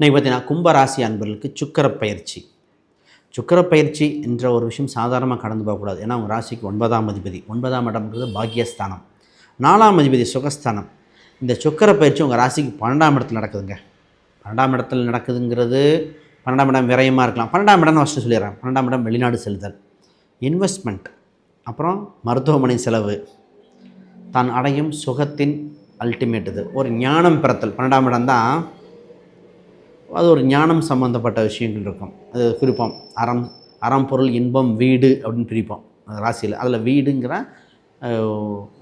இன்னைக்கு பார்த்தீங்கன்னா கும்பராசி அன்பர்களுக்கு சுக்கர பயிற்சி சுக்கர பயிற்சி என்ற ஒரு விஷயம் சாதாரணமாக கடந்து போகக்கூடாது. ஏன்னா உங்கள் ராசிக்கு ஒன்பதாம் அதிபதி. ஒன்பதாம் இடம்ன்றது பாக்கியஸ்தானம். நாலாம் அதிபதி சுகஸ்தானம். இந்த சுக்கர பயிற்சி உங்கள் ராசிக்கு பன்னெண்டாம் இடத்துல நடக்குதுங்க. பன்னெண்டாம் இடத்துல நடக்குதுங்கிறது பன்னெண்டாம் இடம் விரயமாக இருக்கலாம். பன்னெண்டாம் இடம்னு ஃபஸ்ட்டு சொல்லிடுறேன். பன்னெண்டாம் இடம் வெளிநாடு செலுத்தல் இன்வெஸ்ட்மெண்ட் அப்புறம் மருத்துவமனை செலவு. தான் அடையும் சுகத்தின் அல்டிமேட் இது. ஒரு ஞானம் பிறத்தல். பன்னெண்டாம் இடம் தான் அது ஒரு ஞானம் சம்மந்தப்பட்ட விஷயங்கள் இருக்கும். அது குறிப்போம் அறம் அறம் பொருள் இன்பம் வீடு அப்படின்னு பிரிப்போம். அந்த ராசியில். அதில் வீடுங்கிற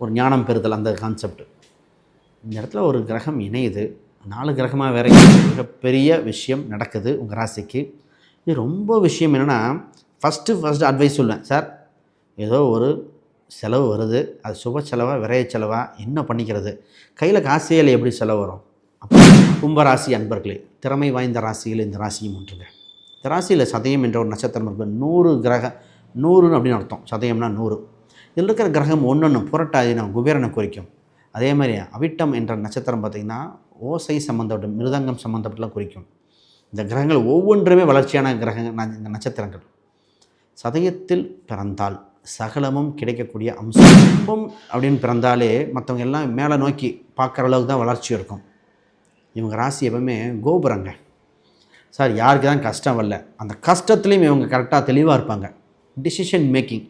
ஒரு ஞானம் பெறுதல் அந்த கான்செப்ட் இந்த இடத்துல ஒரு கிரகம் இணையுது. நாலு கிரகமாக வேற மிகப்பெரிய விஷயம் நடக்குது உங்கள் ராசிக்கு. இது ரொம்ப விஷயம் என்னென்னா ஃபஸ்ட்டு ஃபஸ்ட்டு அட்வைஸ் சொல்லுவேன். சார் ஏதோ ஒரு செலவு வருது. அது சுப செலவாக விரைய செலவாக என்ன பண்ணிக்கிறது? கையில் காசியில் எப்படி செலவு வரும்? கும்பராசி அன்பர்களே திறமை வாய்ந்த ராசியில் இந்த ராசியும் ஒன்றுங்க. இந்த ராசியில் சதயம் என்ற ஒரு நட்சத்திரம் இருக்குது நூறு கிரக நூறுன்னு அப்படின்னு அர்த்தம். சதயம்னா நூறு. இதில் இருக்கிற கிரகம் ஒன்று புரட்டாதினா குபேரனை குறிக்கும். அதே மாதிரி அவிட்டம் என்ற நட்சத்திரம் பார்த்திங்கன்னா ஓசை சம்மந்தப்பட்ட மிருதங்கம் சம்மந்தப்பட்டலாம் குறிக்கும். இந்த கிரகங்கள் ஒவ்வொன்றுமே வளர்ச்சியான கிரகங்கள் இந்த நட்சத்திரங்கள். சதயத்தில் பிறந்தால் சகலமும் கிடைக்கக்கூடிய அம்சம். அப்படின்னு பிறந்தாலே மற்றவங்க எல்லாம் மேலே நோக்கி பார்க்குற அளவுக்கு தான் வளர்ச்சி இருக்கும். இவங்க ராசி எப்பவுமே கோபுரங்க. சார் யாருக்கு தான் கஷ்டம் வரல அந்த கஷ்டத்துலேயும் இவங்க கரெக்டாக தெளிவாக இருப்பாங்க. டிசிஷன் மேக்கிங்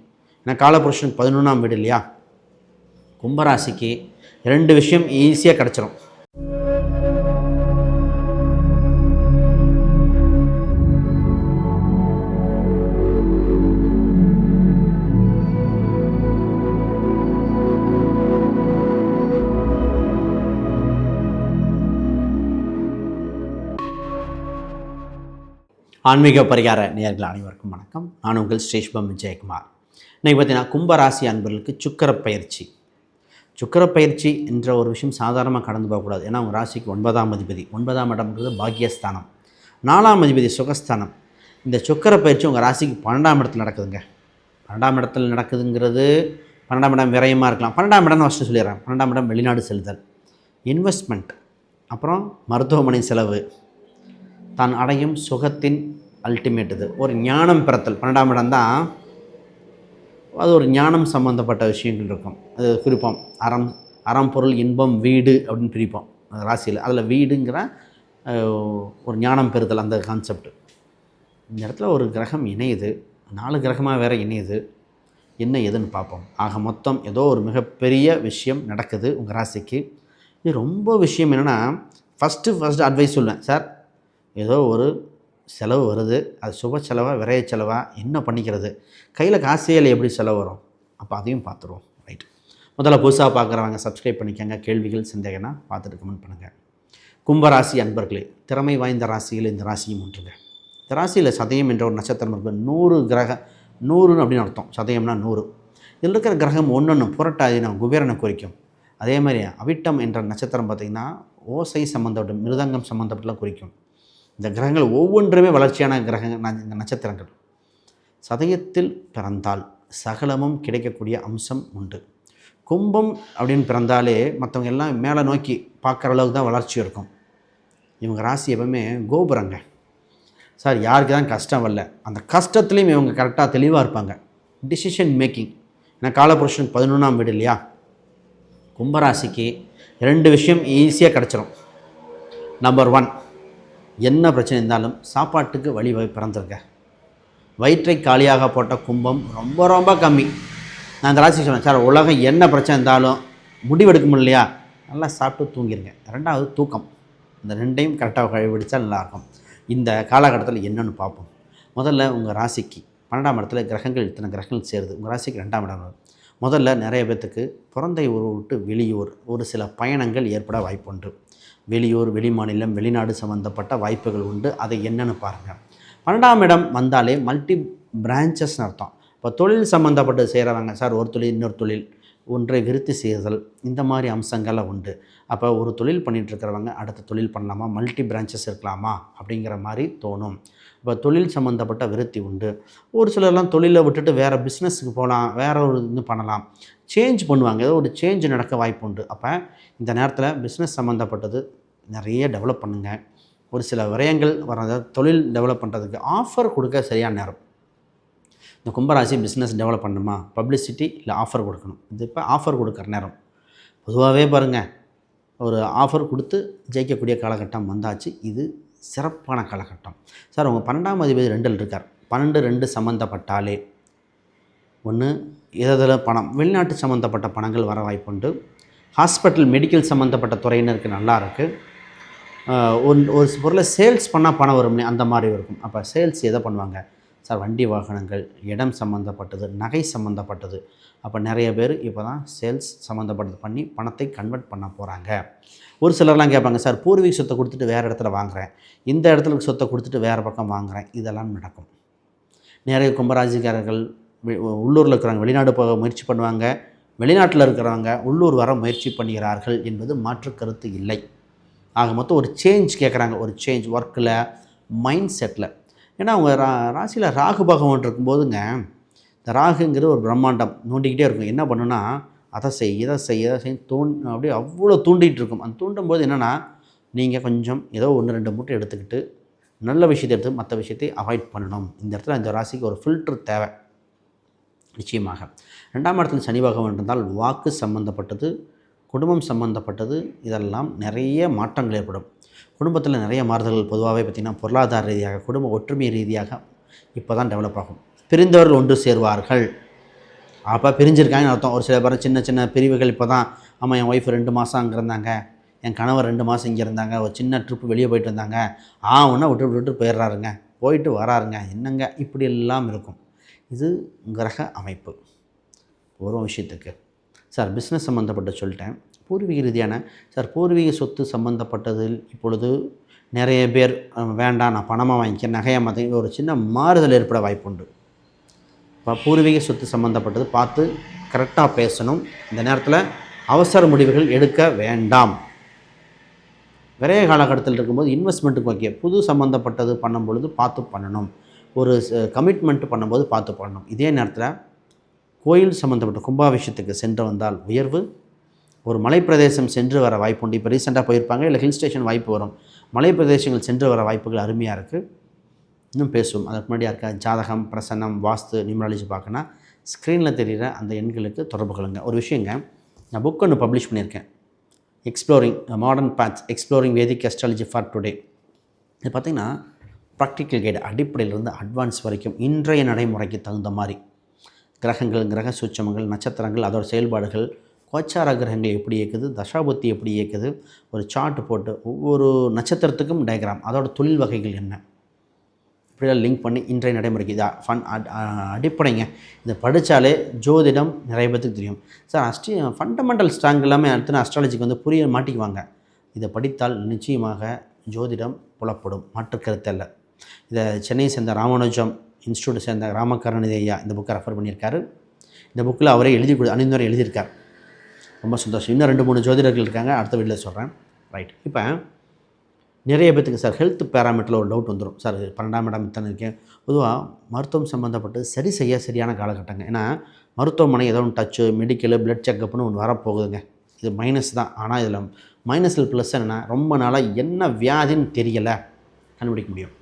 ஏன்னா காலபுருஷனுக்கு பதினொன்றாம் வீடு இல்லையா? கும்பராசிக்கு ரெண்டு விஷயம் ஈஸியாக கிடச்சிரும். ஆன்மீக பரிகார நேயர்கள் அனைவருக்கும் வணக்கம். நான் உங்கள் ஸ்ரீஷ்பம் விஜயகுமார். இன்றைக்கி பார்த்தீங்கன்னா கும்பராசி அன்பர்களுக்கு சுக்கர பயிற்சி சுக்கர பயிற்சி என்ற ஒரு விஷயம் சாதாரணமாக கடந்து போகக்கூடாது. ஏன்னா உங்கள் ராசிக்கு ஒன்பதாம் அதிபதி. ஒன்பதாம் இடம்ன்றது பாக்கியஸ்தானம். நாலாம் அதிபதி சுகஸ்தானம். இந்த சுக்கர பயிற்சி உங்கள் ராசிக்கு பன்னெண்டாம் இடத்துல நடக்குதுங்க. பன்னெண்டாம் இடத்துல நடக்குதுங்கிறது பன்னெண்டாம் இடம் விரயமாக இருக்கலாம். பன்னெண்டாம் இடம்னு ஃபஸ்ட்டு சொல்லிடுறேன். பன்னெண்டாம் இடம் வெளிநாடு செல்தல். இன்வெஸ்ட்மெண்ட் அப்புறம் மருத்துவமனை செலவு. தான் அடையும் சுகத்தின் அல்டிமேட் இது. ஒரு ஞானம் பிறத்தல். பன்னெண்டாம் இடம் தான் அது ஒரு ஞானம் சம்மந்தப்பட்ட விஷயங்கள் இருக்கும். அது குறிப்போம். அறம் அறம் பொருள் இன்பம் வீடு அப்படின்னு பிரிப்போம். அந்த ராசியில். அதில் வீடுங்கிற ஒரு ஞானம் பெறுதல் அந்த கான்செப்ட் இந்த இடத்துல ஒரு கிரகம் இணையுது. நாலு கிரகமாக வேறு இணையுது. என்ன ஏதுன்னு பார்ப்போம். ஆக மொத்தம் ஏதோ ஒரு மிகப்பெரிய விஷயம் நடக்குது உங்கள் ராசிக்கு. இது ரொம்ப விஷயம் என்னென்னா ஃபஸ்ட்டு ஃபஸ்ட்டு அட்வைஸ் சொல்லுவேன். சார் ஏதோ ஒரு செலவு வருது. அது சுப செலவாக விரைய செலவாக என்ன பண்ணிக்கிறது? கையில் காசியில் எப்படி செலவு வரும்? அப்போ அதையும் பார்த்துருவோம். ரைட் முதல்ல புதுசாக பார்க்குறவங்க சப்ஸ்கிரைப் பண்ணிக்கோங்க. கேள்விகள் சந்தேகம்னா பார்த்துட்டு கமெண்ட் பண்ணுங்கள் கும்பராசி அன்பர்களே திறமை வாய்ந்த ராசியில் இந்த ராசியும் ஒன்றுங்க. இந்த ராசியில் சதயம் என்ற ஒரு நட்சத்திரம் இருக்குது நூறு கிரக நூறுன்னு அப்படின்னு அர்த்தம். சதயம்னா நூறு. இதில் இருக்கிற கிரகம் ஒன்று புரட்டாதினா குபேரனை குறிக்கும். அதே மாதிரி அவிட்டம் என்ற நட்சத்திரம் பார்த்திங்கன்னா ஓசை சம்மந்தப்பட்ட மிருதங்கம் சம்மந்தப்பட்டலாம் குறிக்கும். இந்த கிரகங்கள் ஒவ்வொன்றுமே வளர்ச்சியான கிரகங்கள் ந- இந்த நட்சத்திரங்கள். சதயத்தில் பிறந்தால் சகலமும் கிடைக்கக்கூடிய அம்சம் உண்டு. கும்பம் அப்படின்னு பிறந்தாலே மற்றவங்க எல்லாம் மேலே நோக்கி பார்க்குற அளவுக்கு தான் வளர்ச்சி இருக்கும். இவங்க ராசி எப்பவுமே கோபுரங்க. சார் யாருக்கு தான் கஷ்டம் வரல. அந்த கஷ்டத்துலேயும் இவங்க கரெக்டாக தெளிவாக இருப்பாங்க. டிசிஷன் மேக்கிங் ஏன்னா காலபுருஷன் பதினொன்றாம் வீடு இல்லையா? கும்பராசிக்கு ரெண்டு விஷயம் ஈஸியாக கிடச்சிரும். நம்பர் ஒன் என்ன பிரச்சனை இருந்தாலும் சாப்பாட்டுக்கு வழி வகை பிறந்திருக்க. வயிற்றை காலியாக போட்ட கும்பம் ரொம்ப ரொம்ப கம்மி. நான் இந்த ராசி சொன்னேன் சார் உலகம் என்ன பிரச்சனை இருந்தாலும் முடிவெடுக்க முடியலையா? நல்லா சாப்பிட்டு தூங்கிடுங்க ரெண்டாவது தூக்கம். இந்த ரெண்டையும் கரெக்டாக கழிவிடிச்சா நல்லாயிருக்கும். இந்த காலகட்டத்தில் என்னென்னு பார்ப்போம். முதல்ல உங்கள் ராசிக்கு பன்னெண்டாம் இடத்துல கிரகங்கள் இத்தனை கிரகங்கள் சேருது. உங்கள் ராசிக்கு ரெண்டாம் இடம் வரும். முதல்ல நிறைய பேர்த்துக்கு பிறந்த ஊர் விட்டு வெளியூர் ஒரு சில பயணங்கள் ஏற்பட வாய்ப்புண்டு. வெளியூர் வெளிமாநிலம் வெளிநாடு சம்மந்தப்பட்ட வாய்ப்புகள் உண்டு. அதை என்னன்னு பாருங்கள் பன்னெண்டாம் இடம் வந்தாலே மல்டி பிரான்ச்சஸ்னு அர்த்தம். இப்போ தொழில் சம்மந்தப்பட்டு செய்கிறவங்க சார் ஒரு தொழில் இன்னொரு தொழில் ஒன்றை விருத்தி செய்தல் இந்த மாதிரி அம்சங்கள்லாம் உண்டு. அப்போ ஒரு தொழில் பண்ணிட்டு இருக்கிறவங்க அடுத்த தொழில் பண்ணலாமா? மல்டி பிரான்ச்சஸ் இருக்கலாமா? அப்படிங்கிற மாதிரி தோணும். இப்போ தொழில் சம்மந்தப்பட்ட விருத்தி உண்டு. ஒரு சிலர்லாம் தொழிலை விட்டுட்டு வேறு பிஸ்னஸுக்கு போகலாம் வேறு ஒரு இது பண்ணலாம். சேஞ்ச் பண்ணுவாங்க. ஏதோ ஒரு சேஞ்ச் நடக்க வாய்ப்பு உண்டு. அப்போ இந்த நேரத்தில் பிஸ்னஸ் சம்மந்தப்பட்டது நிறைய டெவலப் பண்ணுங்கள் ஒரு சில விரயங்கள் வர அதாவது தொழில் டெவலப் பண்ணுறதுக்கு ஆஃபர் கொடுக்க சரியான நேரம். இந்த கும்பராசி பிஸ்னஸ் டெவலப் பண்ணணுமா பப்ளிசிட்டி இல்லை ஆஃபர் கொடுக்கணும். இது இப்போ ஆஃபர் கொடுக்குற நேரம். பொதுவாகவே பாருங்கள் ஒரு ஆஃபர் கொடுத்து ஜெயிக்கக்கூடிய காலகட்டம் வந்தாச்சு. இது சிறப்பான காலகட்டம். சார் உங்கள் பன்னெண்டாம் அதிபதி ரெண்டில் இருக்கார். பன்னெண்டு ரெண்டு சம்மந்தப்பட்டாலே ஒன்று எதில் பணம் வெளிநாட்டு சம்மந்தப்பட்ட பணங்கள் வர வாய்ப்புண்டு. ஹாஸ்பிட்டல் மெடிக்கல் சம்மந்தப்பட்ட துறையினருக்கு நல்லா இருக்குது ஒரு ஒரு பொருளை சேல்ஸ் பண்ணால் பணம் வரும்னே அந்த மாதிரி இருக்கும். அப்போ சேல்ஸ் எதை பண்ணுவாங்க? சார் வண்டி வாகனங்கள் இடம் சம்மந்தப்பட்டது நகை சம்மந்தப்பட்டது அப்போ நிறைய பேர் இப்போ தான் சேல்ஸ் சம்மந்தப்பட்டது பண்ணி பணத்தை கன்வெர்ட் பண்ண போகிறாங்க ஒரு சிலர்லாம் கேட்பாங்க சார் பூர்வீக சொத்தை கொடுத்துட்டு வேறு இடத்துல வாங்குறேன். இந்த இடத்துல சொத்தை கொடுத்துட்டு வேறு பக்கம் வாங்குறேன். இதெல்லாம் நடக்கும். நிறைய கும்பராஜிக்காரர்கள் உள்ளூரில் இருக்கிறாங்க வெளிநாடு போக முயற்சி பண்ணுவாங்க. வெளிநாட்டில் இருக்கிறவங்க உள்ளூர் வர முயற்சி பண்ணுகிறார்கள் என்பது மாற்று கருத்து இல்லை. ஆக மொத்தம் ஒரு சேஞ்ச் கேட்குறாங்க. ஒரு சேஞ்ச் ஒர்க்கில் மைண்ட் செட்டில் ஏன்னா அவங்க ரா ராசியில் ராகு பகவான் இருக்கும்போதுங்க இந்த ராகுங்கிற ஒரு பிரம்மாண்டம் நோண்டிக்கிட்டே இருக்கும். என்ன பண்ணுன்னா அதை செய் இதை செய் இதை செய் தூண் அப்படியே அவ்வளோ தூண்டிகிட்டு இருக்கும். அந்த தூண்டும் போது என்னென்னா நீங்கள் கொஞ்சம் ஏதோ ஒன்று ரெண்டு மூட்டை எடுத்துக்கிட்டு நல்ல விஷயத்தை எடுத்து மற்ற விஷயத்தை அவாய்ட் பண்ணணும். இந்த இடத்துல இந்த ராசிக்கு ஒரு ஃபில்டர் தேவை. நிச்சயமாக. ரெண்டாம் இடத்துல சனி பகவான் இருந்தால் வாக்கு சம்பந்தப்பட்டது குடும்பம் சம்பந்தப்பட்டது இதெல்லாம் நிறைய மாற்றங்கள் ஏற்படும். குடும்பத்தில் நிறைய மாறுதல்கள் பொதுவாகவே பார்த்திங்கன்னா பொருளாதார ரீதியாக குடும்ப ஒற்றுமை ரீதியாக இப்போ தான் டெவலப் ஆகும். பிரிந்தவர்கள் ஒன்று சேர்வார்கள். அப்போ பிரிஞ்சிருக்காங்கன்னு அர்த்தம். ஒரு சில பேர் சின்ன சின்ன பிரிவுகள் இப்போ தான் ஆமாம் என் ஒய்ஃப் ரெண்டு மாதம் அங்கே இருந்தாங்க. என் கணவர் ரெண்டு மாதம் இங்கே இருந்தாங்க. ஒரு சின்ன ட்ரிப்பு வெளியே போயிட்டு வந்தாங்க ஆ ஒன்றா விட்டு விட்டு போயிடுறாருங்க. போயிட்டு வராருங்க. என்னங்க? இப்படி எல்லாம் இருக்கும். இது கிரக அமைப்பு. ஒரு விஷயத்துக்கு. சார் பிஸ்னஸ் சம்மந்தப்பட்ட சொல்லிட்டேன். பூர்வீக ரீதியான சார் பூர்வீக சொத்து சம்மந்தப்பட்டதில் இப்பொழுது நிறைய பேர் வேண்டாம் நான் பணமாக வாங்கிக்கிறேன் நகையாக மாற்றி ஒரு சின்ன மாறுதல் ஏற்பட வாய்ப்புண்டு. இப்போ பூர்வீக சொத்து சம்மந்தப்பட்டது பார்த்து கரெக்டாக பேசணும். இந்த நேரத்தில் அவசர முடிவுகள் எடுக்க வேண்டாம். விரைய காலகட்டத்தில் இருக்கும்போது இன்வெஸ்ட்மெண்ட்டுக்கு ஓகே. புது சம்மந்தப்பட்டது பண்ணும் பொழுது பார்த்து பண்ணணும். ஒரு கமிட்மெண்ட் பண்ணும்போது பார்த்து பண்ணணும். இதே நேரத்தில் கோயில் சம்மந்தப்பட்ட கும்பாபிஷேகத்துக்கு சென்று வந்தால் உயர்வு ஒரு மலைப்பிரதேசம் சென்று வர வாய்ப்பு உண்டு. இப்போ ரீசெண்டாக போயிருப்பாங்க இல்லை ஹில் ஸ்டேஷன் வாய்ப்பு வரும். மலைப்பிரதேசங்கள் சென்று வர வாய்ப்புகள் அருமையாக இருக்குது இன்னும் பேசுவோம். அதுக்கு முன்னாடி இருக்க ஜாதகம் பிரசன்னம் வாஸ்து நியூமராலஜி பார்க்கணுன்னா ஸ்க்ரீனில் தெரிகிற அந்த எண்களுக்கு தொடர்பு கொள்ளுங்க. ஒரு விஷயங்க நான் புக் ஒன்று பப்ளிஷ் பண்ணியிருக்கேன். Exploring modern paths exploring Vedic astrology for today இது பார்த்திங்கன்னா ப்ராக்டிக்கல் கைடு அடிப்படையிலிருந்து அட்வான்ஸ் வரைக்கும் இன்றைய நடைமுறைக்கு தகுந்த மாதிரி. கிரகங்கள் கிரக சூட்சமங்கள் நட்சத்திரங்கள் அதோட செயல்பாடுகள் கோச்சார கிரகங்கள் எப்படி இயக்குது? தசாபுத்தி எப்படி இயக்குது? ஒரு சார்ட் போட்டு ஒவ்வொரு நட்சத்திரத்துக்கும் டயக்ராம் அதோட தொழில் வகைகள் என்ன? இப்படியெல்லாம் லிங்க் பண்ணி இன்றைய நடைமுறைக்கு இது ஃபன் அடிப்படைங்க. இதை படித்தாலே ஜோதிடம் நிறைய பேத்துக்கு தெரியும். சார் அஸ்டி ஃபண்டமெண்டல் ஸ்ட்ராங் எல்லாமே அடுத்து அஸ்ட்ராலஜிக்கு வந்து புரிய மாட்டிக்குவாங்க. இதை படித்தால் நிச்சயமாக ஜோதிடம் புலப்படும். மாற்று கருத்தல்ல இதை சென்னையை சேர்ந்த ராமானுஜம் இன்ஸ்டியூட் சேர்ந்த ராமகருணாநிதி ஐயா இந்த புக்கை ரெஃபர் பண்ணியிருக்காரு. இந்த புக்கில் அவரே எழுதி கொடு அணிந்துரை எழுதியிருக்கார். ரொம்ப சந்தோஷம். இன்னும் ரெண்டு மூணு ஜோதிடர்கள் இருக்காங்க. அடுத்த வீட்டில் சொல்கிறேன் ரைட் இப்போ நிறைய பேத்துக்கு சார் ஹெல்த் பேராமீட்டரில் ஒரு டவுட் வந்துடும் சார் பன்னெண்டாம் இடம் இத்தனை இருக்கேன் பொதுவாக மருத்துவம் சம்மந்தப்பட்டு சரி செய்ய சரியான காலகட்டங்க. ஏன்னா மருத்துவமனை ஏதோ ஒன்று டச்சு மெடிக்கலு பிளட் செக்கப்னு ஒன்று வரப்போகுதுங்க. இது மைனஸ் தான். ஆனால் இதில் மைனஸில் ப்ளஸ் என்னென்னா ரொம்ப நாளாக என்ன வியாதின்னு தெரியலை. கண்டுபிடிக்க முடியும்.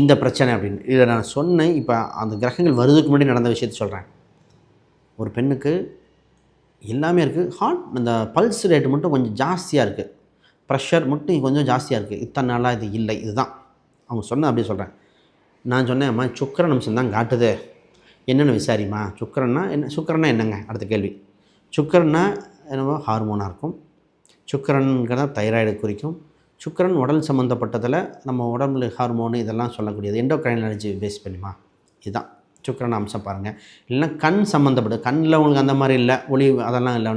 இந்த பிரச்சனை அப்படின்னு. இதை நான் சொன்னேன். இப்போ அந்த கிரகங்கள் வருதுக்கு முன்னாடி நடந்த விஷயத்தை சொல்கிறேன் ஒரு பெண்ணுக்கு எல்லாமே இருக்குது ஹார்ட் அந்த பல்ஸ் ரேட்டு மட்டும் கொஞ்சம் ஜாஸ்தியாக இருக்குது ப்ரெஷர் மட்டும் கொஞ்சம் ஜாஸ்தியாக இருக்குது இத்தனை நாளாக இது இல்லை. இதுதான். அவங்க சொன்ன அப்படி சொல்கிறேன் நான் சொன்னேன் அம்மா சுக்கரன் அம்சம் தான் காட்டுது. என்னென்னு விசாரிம்மா. சுக்கரன்னா என்ன? சுக்கரன்னா என்னங்க? அடுத்த கேள்வி. சுக்கரன்னா என்னவோ ஹார்மோனாக இருக்கும். சுக்கரன்கிறத தைராய்டு குறிக்கும். சுக்கரன் உடல் சம்மந்தப்பட்டதில் நம்ம உடம்புல ஹார்மோனு இதெல்லாம் சொல்லக்கூடியது. எண்டோக்ரைன் எனர்ஜி பேஸ் பண்ணிமா இதுதான். சுக்கரன் அம்சம் பாருங்கள் இல்லைன்னா கண் சம்மந்தப்படும் கண்ணில் உங்களுக்கு அந்த மாதிரி இல்லை. ஒளி அதெல்லாம் இல்லை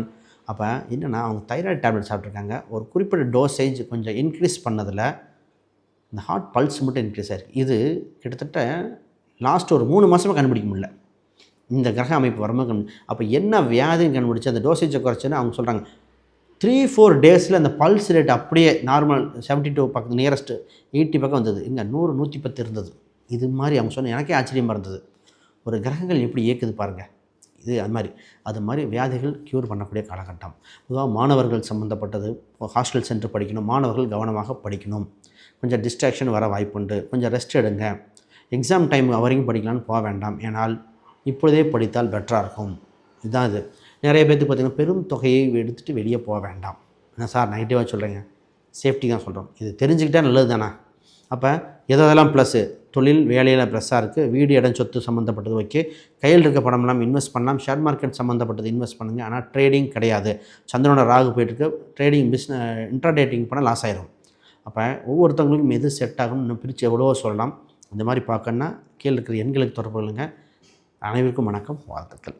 அப்போ என்னென்னா அவங்க தைராய்டு டேப்லெட் சாப்பிட்ருக்காங்க ஒரு குறிப்பிட்ட டோசேஜ் கொஞ்சம் இன்க்ரீஸ் பண்ணதில் இந்த ஹார்ட் பல்ஸ் மட்டும் இன்க்ரீஸ் ஆகிருக்கு இது கிட்டத்தட்ட லாஸ்ட் ஒரு மூணு மாதமாக கண்டுபிடிக்க முடியல. இந்த கிரக அமைப்பு வரும்போது அப்போ என்ன வியாதின்னு கண்டுபிடிச்சி அந்த டோசேஜை குறைச்சுன்னு அவங்க சொல்கிறாங்க த்ரீ ஃபோர் டேஸில் அந்த பல்ஸ் ரேட் அப்படியே நார்மல் செவன்ட்டி டூ பக்கம் நியரஸ்ட்டு எயிட்டி பக்கம் வந்தது. இங்கே நூறு நூற்றி பத்து இருந்தது. இது மாதிரி அவங்க சொன்ன எனக்கே ஆச்சரியமாக இருந்தது. ஒரு கிரகங்கள் எப்படி இயக்குது பாருங்கள் இது அது மாதிரி. அது மாதிரி வியாதிகள் க்யூர் பண்ணக்கூடிய காலகட்டம். பொதுவாக மாணவர்கள் சம்மந்தப்பட்டது ஹாஸ்டல் சென்று படிக்கணும் மாணவர்கள் கவனமாக படிக்கணும். கொஞ்சம் டிஸ்ட்ராக்ஷன் வர வாய்ப்புண்டு. கொஞ்சம் ரெஸ்ட் எடுங்க. எக்ஸாம் டைம் வரைக்கும் படிக்கலாம்னு போக வேண்டாம். ஏனால் இப்பொழுதே படித்தால் பெட்டராக இருக்கும். இதுதான் இது. நிறைய பேர்த்துக்கு பார்த்திங்கன்னா பெரும் தொகையை எடுத்துகிட்டு வெளியே போக வேண்டாம். என்ன சார் நெகட்டிவாக சொல்கிறீங்க சேஃப்டி தான் சொல்கிறோம் இது தெரிஞ்சுக்கிட்டால் நல்லது தானே அப்போ எதெல்லாம் ப்ளஸ்ஸு தொழில் வேலையில் ப்ரெஸ்ஸாக இருக்குது வீடு இடம் சொத்து சம்மந்தப்பட்டது ஓகே. கையில் இருக்க பணம்லாம் இன்வெஸ்ட் பண்ணலாம். ஷேர் மார்க்கெட் சம்மந்தப்பட்டது இன்வெஸ்ட் பண்ணுங்கள் ஆனால் ட்ரேடிங் கிடையாது. சந்திரனோட ராகு போயிட்டுருக்கு. ட்ரேடிங் பிஸ்ன இன்ட்ராடேட்டிங் பண்ணால் லாஸ் ஆயிரும். அப்போ ஒவ்வொருத்தவங்களுக்கும் எது செட் ஆகும் இன்னும் பிரித்து எவ்வளோ சொல்லலாம். இந்த மாதிரி பார்க்கணுன்னா கீழே இருக்கிற எண்களுக்கு தொடர்பு கொள்ளுங்கள் அனைவருக்கும் வணக்கம். வாழ்த்துக்கள்.